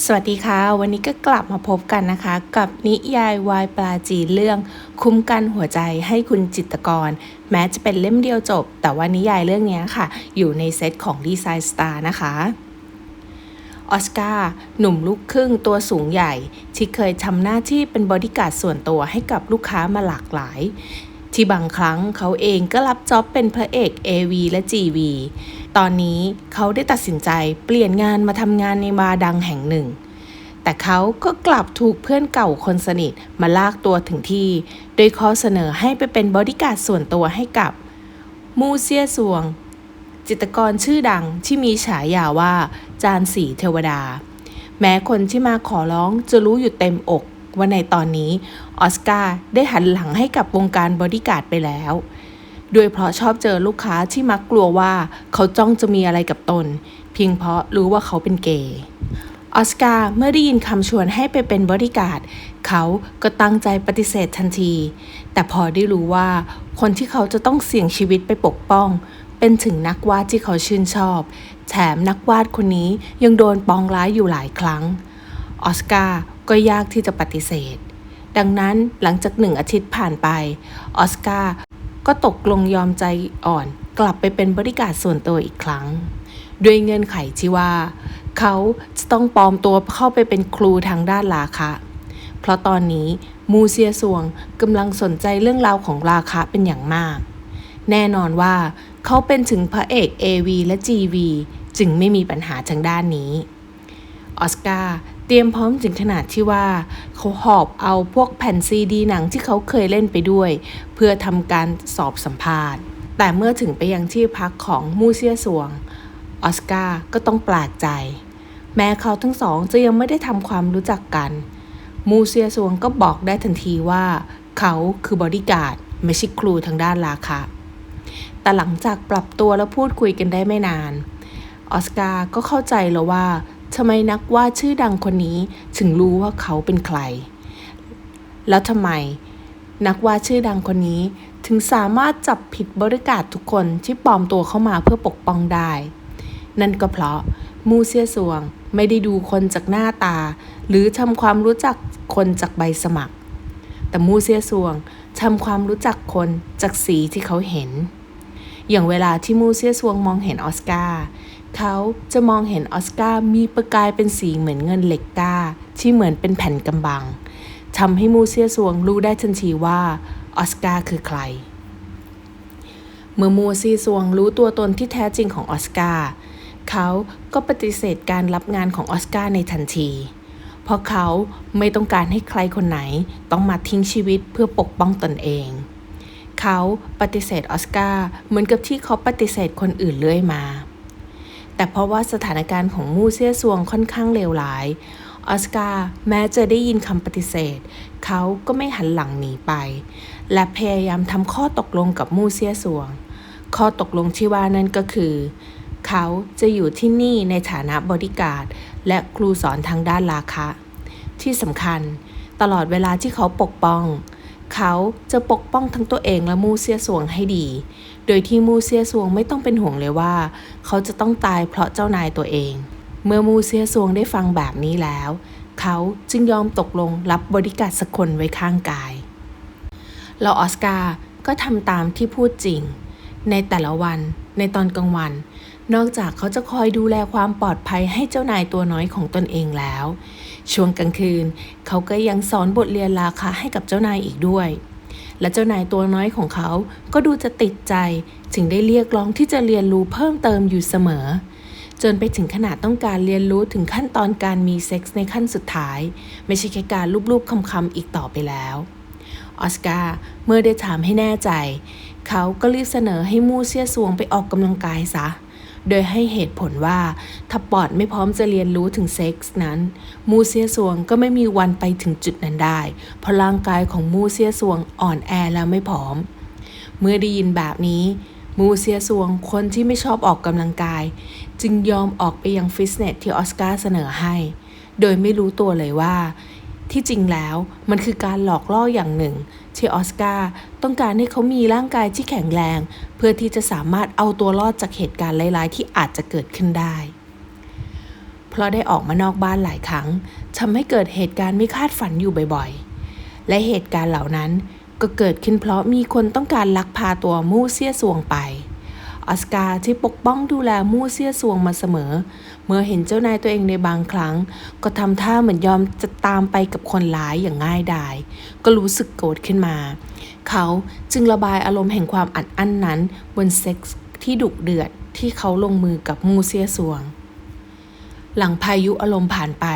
สวัสดีค่ะ วันนี้ก็กลับมาพบกันนะคะ กับนิยายวายปลาจีนเรื่อง คุ้มกันหัวใจให้คุณจิตกร แม้จะเป็นเล่มเดียวจบ แต่ว่านิยายเรื่องนี้ค่ะ อยู่ในเซตของดีไซน์สตาร์นะคะออสการ์หนุ่มลูกครึ่งตัวสูงใหญ่ ที่เคยทำหน้าที่เป็นบอดี้การ์ดส่วนตัวให้กับลูกค้ามาหลากหลาย ที่บางครั้งเขาเองก็รับจ็อบเป็นพระเอก AV และ GV ตอนนี้เขาได้ตัดสินใจเปลี่ยนงานมาทำงานในบาร์ดังแห่งหนึ่ง แต่เขาก็กลับถูกเพื่อนเก่าคนสนิทมาลากตัวถึงที่ โดยข้อเสนอให้ไปเป็นบอดี้การ์ดส่วนตัวให้กับ มูเซียสวง จิตรกรชื่อดังที่มีฉายาว่า จานสีเทวดา แม้คนที่มาขอร้องจะรู้อยู่เต็มอกว่าในตอนนี้ออสการ์ได้หันหลังให้กับวงการบอดี้การ์ดไปแล้ว โดยเพราะชอบเจอลูกค้าที่มักกลัวว่าเขาจ้องจะมีอะไรกับตน เพียงเพราะรู้ว่าเขาเป็นเกย์ออสการ์เมื่อได้ยินคำชวนให้ไปเป็นบริการดเขาก็ตั้งใจปฏิเสธทันที แต่พอได้รู้ว่า คนที่เขาจะต้องเสี่ยงชีวิตไปปกป้อง เป็นถึงนักวาดที่เขาชื่นชอบ แถมนักวาดคนนี้ยังโดนปองร้ายอยู่หลายครั้ง ออสการ์ก็ยากที่จะปฏิเสธ ดังนั้นหลังจากหนึ่งอาทิตย์ผ่านไป ออสการ์ ก็ตกลงยอมใจอ่อนกลับไปเป็นบริการส่วนตัวอีกครั้ง ด้วยเงื่อนไขที่ว่า เขาจะต้องปลอมตัวเข้าไปเป็นครูทางด้านราคะ เพราะตอนนี้มูเซียสวงกำลังสนใจเรื่องราวของราคะเป็นอย่างมาก แน่นอนว่าเขาเป็นถึงพระเอก AV และ GV จึงไม่มีปัญหาทางด้านนี้ ออสการ์ รียมพร้อมถึงขนาดที่ว่าเขาหอบเอาพวกแผ่นซีดีหนังที่เขาเคยเล่นไปด้วย เพื่อทำการสอบสัมภาษณ์ แต่เมื่อถึงไปยังที่พักของมูเซียสวง ออสการ์ก็ต้องแปลกใจ แม้เขาทั้งสองจะยังไม่ได้ทำความรู้จักกัน มูเซียสวงก็บอกได้ทันทีว่า เขาคือบอดี้การ์ดไม่ใช่ครูทางด้านราคะ แต่หลังจากปรับตัวและพูดคุยกันได้ไม่นาน ออสการ์ก็เข้าใจแล้วว่า ทำไมนักวาดชื่อดังคนนี้ถึงรู้ว่าเขาเป็นใคร แล้วทำไมนักวาดชื่อดังคนนี้ถึงสามารถจับผิดบริการทุกคนที่ปลอมตัวเข้ามาเพื่อปกป้องได้ นั่นก็เพราะมูเซียสวงไม่ได้ดูคนจากหน้าตา หรือทำความรู้จักคนจากใบสมัคร แต่มูเซียสวงทำความรู้จักคนจากสีที่เขาเห็น อย่างเวลาที่มูเซียสวงมองเห็นออสการ์ เขาจะมองเห็นออสการ์มีประกายเป็นสีเหมือนเงินเหล็กก้า ที่เหมือนเป็นแผ่นกำบังทำให้มูเซียสวงรู้ได้ทันทีว่าออสการ์คือใคร เมื่อมูซีสวงรู้ตัวตนที่แท้จริงของออสการ์เขาก็ปฏิเสธการรับงานของออสการ์ในทันที เพราะเขาไม่ต้องการให้ใครคนไหนต้องมาทิ้งชีวิตเพื่อปกป้องตนเอง เขาปฏิเสธออสการ์เหมือนกับที่เขาปฏิเสธคนอื่นเรื่อยมา แต่เพราะว่าสถานการณ์ของมูเซียซวงค่อนข้างเลวร้ายออสการ์แม้จะได้ยินคำปฏิเสธ เขาก็ไม่หันหลังหนีไป และพยายามทำข้อตกลงกับมูเซียซวง ข้อตกลงที่ว่านั่นก็คือ เขาจะอยู่ที่นี่ในฐานะบริการดและครูสอนทางด้านราคะ ที่สำคัญ ตลอดเวลาที่เขาปกป้อง เขาจะปกป้องทั้งตัวเองและมูเซียสวงให้ดี โดยที่มูเซียซวงไม่ต้องเป็นห่วงเลยว่า เขาจะต้องตายเพราะเจ้านายตัวเอง เมื่อมูเซียซวงได้ฟังแบบนี้แล้ว เขาจึงยอมตกลงรับบริการสักคนไว้ข้างกายล้วออสการ์ก็ทำตามที่พูดจริง ในแต่ละวัน ในตอนกลางวัน นอกจากเขาจะคอยดูแลความปลอดภัยให้เจ้านายตัวน้อยของตนเองแล้ว ช่วงกลางคืน เขาก็ยังสอนบทเรียนราคาให้กับเจ้านายอีกด้วย และเจ้านายตัวน้อยของเขาก็ดูจะติดใจถึงได้เรียกร้องที่จะเรียนรู้เพิ่มเติมอยู่เสมอ จนไปถึงขนาดต้องการเรียนรู้ถึงขั้นตอนการมีเซ็กส์ในขั้นสุดท้าย ไม่ใช่แค่การลูบๆคำๆอีกต่อไปแล้วออสการ์เมื่อได้ถามให้แน่ใจ เขาก็รีบเสนอให้มูเซียสวงไปออกกำลังกายซะ โดยให้เหตุผลว่า ถ้าปอดไม่พร้อมจะเรียนรู้ถึงเซ็กส์นั้น มูเซียสวงก็ไม่มีวันไปถึงจุดนั้นได้ เพราะร่างกายของมูเซียสวงอ่อนแอแล้วไม่พร้อม เมื่อได้ยินแบบนี้มูเซียสวงคนที่ไม่ชอบออกกำลังกาย จึงยอมออกไปยังฟิตเนสที่ออสการ์เสนอให้ โดยไม่รู้ตัวเลยว่า ที่จริงแล้วมันคือการหลอกล่ออย่างหนึ่ง ที่ออสการ์ต้องการให้เขามีร่างกายที่แข็งแรง เพื่อที่จะสามารถเอาตัวรอดจากเหตุการณ์ร้ายๆ ที่อาจจะเกิดขึ้นได้ เพราะได้ออกมานอกบ้านหลายครั้งทำให้เกิดเหตุการณ์ไม่คาดฝันอยู่บ่อยๆ และเหตุการณ์เหล่านั้นก็เกิดขึ้นเพราะมีคนต้องการลักพาตัวมู่เซี่ยสวงไป ออสการ์ที่ปกป้องดูแลมู่เซียสวงมาเสมอ เมื่อเห็นเจ้านายตัวเองในบางครั้ง ก็ทำท่าเหมือนยอมจะตามไปกับคนร้ายอย่างง่ายดาย ก็รู้สึกโกรธขึ้นมา เขาจึงระบายอารมณ์แห่งความอัดอั้นนั้น บนเซ็กส์ที่ดุเดือดที่เขาลงมือกับมูเซียสวง หลังพายุอารมณ์ผ่านไป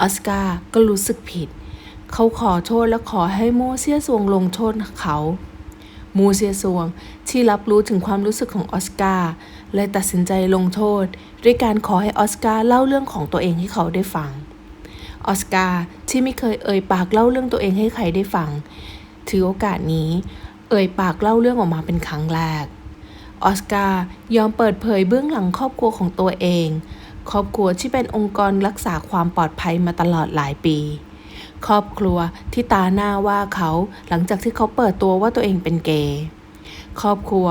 ออสการ์ก็รู้สึกผิด เขาขอโทษและขอให้มูเซียสวงลงโทษเขา มูเซียสวง ที่รับรู้ถึงความรู้สึกของออสการ์เลยตัดสินใจลงโทษ ด้วยการขอให้ออสการ์เล่าเรื่องของตัวเองให้เขาได้ฟัง ออสการ์ที่ไม่เคยเอ่ยปากเล่าเรื่องตัวเองให้ใครได้ฟัง ถือโอกาสนี้ เอ่ยปากเล่าเรื่องออกมาเป็นครั้งแรก ออสการ์ยอมเปิดเผยเบื้องหลังครอบครัวของตัวเอง ครอบครัวที่เป็นองค์กรรักษาความปลอดภัยมาตลอดหลายปี ครอบครัวที่ตาหน้าว่าเขาหลังจากที่เขาเปิดตัวว่าตัวเองเป็นเกย์ครอบครัว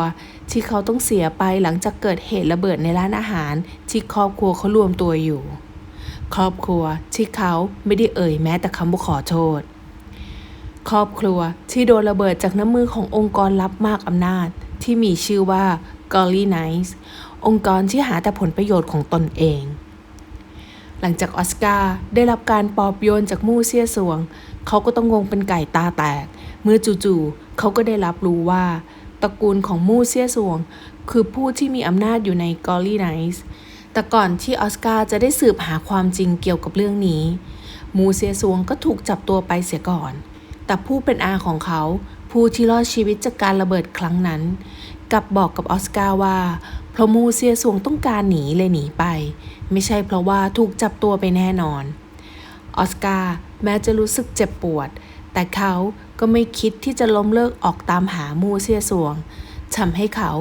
ที่เขาต้องเสียไปหลังจากเกิดเหตุระเบิดในร้านอาหาร ที่ครอบครัวเขารวมตัวอยู่ ครอบครัวที่เขาไม่ได้เอ่ยแม้แต่คำว่าขอโทษ ครอบครัวที่โดนระเบิดจากน้ำมือขององค์กรลับมากอำนาจ ที่มีชื่อว่า g o l l y Knights องค์กรที่หาแต่ผลประโยชน์ของตนเอง หลังจากออสการ์ได้รับการปอบโยนจากมู่เซียสวง เขาก็ต้องงงเป็นไก่ตาแตก เมื่อจู่ๆเขาก็ได้รับรู้ว่า ตระกูลของมู่เซียสวง คือผู้ที่มีอำนาจอยู่ใน g o l l y Knights แต่ก่อนที่ออสการ์จะได้สืบหาความจริงเกี่ยวกับเรื่องนี้ มูเซียสวงก็ถูกจับตัวไปเสียก่อน แต่ผู้เป็นอาของเขา ผู้ที่รอดชีวิตจากการระเบิดครั้งนั้นกลับบอกกับออสการ์ว่า เพราะมูเซียสวงต้องการหนีเลยหนีไป ไม่ใช่เพราะว่าถูกจับตัวไปแน่นอน ออสการ์แม้จะรู้สึกเจ็บปวด แต่เขาก็ไม่คิดที่จะล้มเลิกออกตามหามูเซียสวงทำให้เขา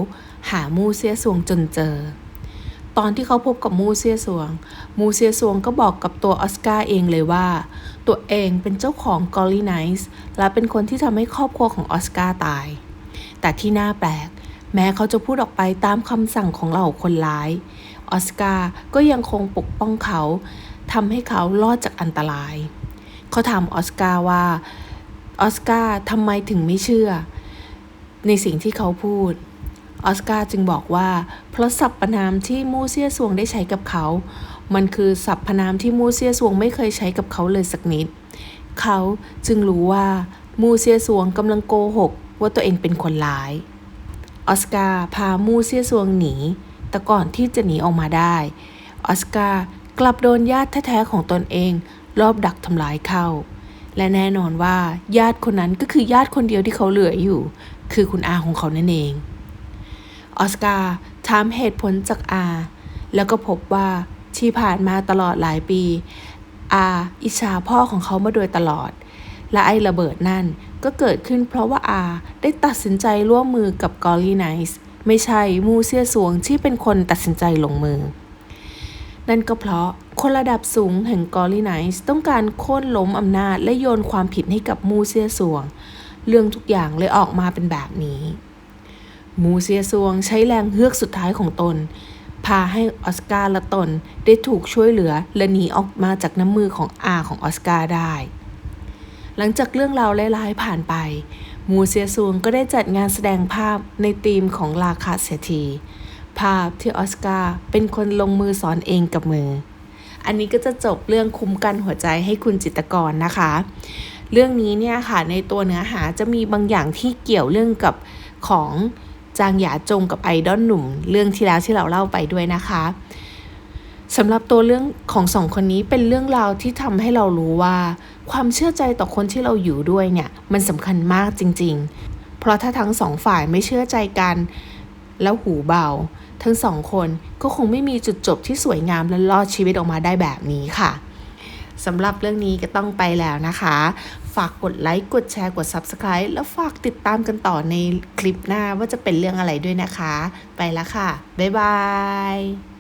หามูเซียสวงจนเจอ ตอนที่เขาพบกับมูเซียสวง มูเซียสวงก็บอกกับตัวออสการ์เองเลยว่า ตัวเองเป็นเจ้าของกอลลี่ไนส์และเป็นคนที่ทำให้ครอบครัวของออสการ์ตาย แต่ที่น่าแปลก แม้เขาจะพูดออกไปตามคำสั่งของเหล่าคนร้าย ออสการ์ก็ยังคงปกป้องเขาทำให้เขารอดจากอันตราย เขาถามออสการ์ว่า ออสการ์ทำไมถึงไม่เชื่อ ในสิ่งที่เขาพูด ออสการ์จึงบอกว่า เพราะสรรพนามที่มูเซียสวงได้ใช้กับเขา มันคือสรรพนามที่มูเซียสวงไม่เคยใช้กับเขาเลยสักนิด เขาจึงรู้ว่ามูเซียสวงกำลังโกหกว่าตัวเองเป็นคนร้าย ออสการ์พามูเซียสวงหนี แต่ก่อนที่จะหนีออกมาได้ ออสการ์กลับโดนญาติแท้ๆของตนเองรอบดักทำร้ายเข้า และแน่นอนว่าญาติคนนั้นก็คือญาติคนเดียวที่เขาเหลืออยู่ คือคุณอาของเขานั่นเอง ออสการ์ถามเหตุผลจากอา แล้วก็พบว่าที่ผ่านมาตลอดหลายปี อาอิจฉาพ่อของเขามาโดยตลอด และไอ้ระเบิดนั่น ก็เกิดขึ้นเพราะว่าอาได้ตัดสินใจร่วมมือกับกอลลี่ไนส์ไม่ใช่มูเซียสวงที่เป็นคนตัดสินใจลงมือ นั่นก็เพราะคนระดับสูงแห่งกอลลี่ไนส์ต้องการโค่นล้มอำนาจและโยนความผิดให้กับมูเซียสวง เรื่องทุกอย่างเลยออกมาเป็นแบบนี้ มูเซียซวงใช้แรงเฮือกสุดท้ายของตน พาให้ออสการ์และตนได้ถูกช่วยเหลือและหนีออกมาจากน้ำมือของอาของออสการ์ได้ หลังจากเรื่องราวร้ายๆผ่านไป มูเซียซวงก็ได้จัดงานแสดงภาพในธีมของราคาเสียทีภาพที่ออสการ์เป็นคนลงมือสอนเองกับมือ อันนี้ก็จะจบเรื่องคุ้มกันหัวใจให้คุณจิตกรนะคะ เรื่องนี้เนี่ยค่ะในตัวเนื้อหาจะมีบางอย่างที่เกี่ยวเรื่องกับของจางหยาจงกับไอดอลหนุ่ม เรื่องที่แล้วที่เราเล่าไปด้วยนะคะ สำหรับตัวเรื่องของสองคนนี้เป็นเรื่องราวที่ทำให้เรารู้ว่า ความเชื่อใจต่อคนที่เราอยู่ด้วยเนี่ยมันสำคัญมากจริง ๆ เพราะถ้าทั้งสองฝ่ายไม่เชื่อใจกัน แล้วหูเบา ทั้งสองคนก็คงไม่มีจุดจบที่สวยงามและรอดชีวิตออกมาได้แบบนี้ค่ะสำหรับเรื่องนี้ก็ต้องไปแล้วนะคะ ฝากกดไลค์กดแชร์กด Subscribe แล้วฝากติดตามกันต่อในคลิปหน้าว่าจะเป็นเรื่องอะไรด้วยนะคะ ไปแล้วค่ะ บ๊ายบาย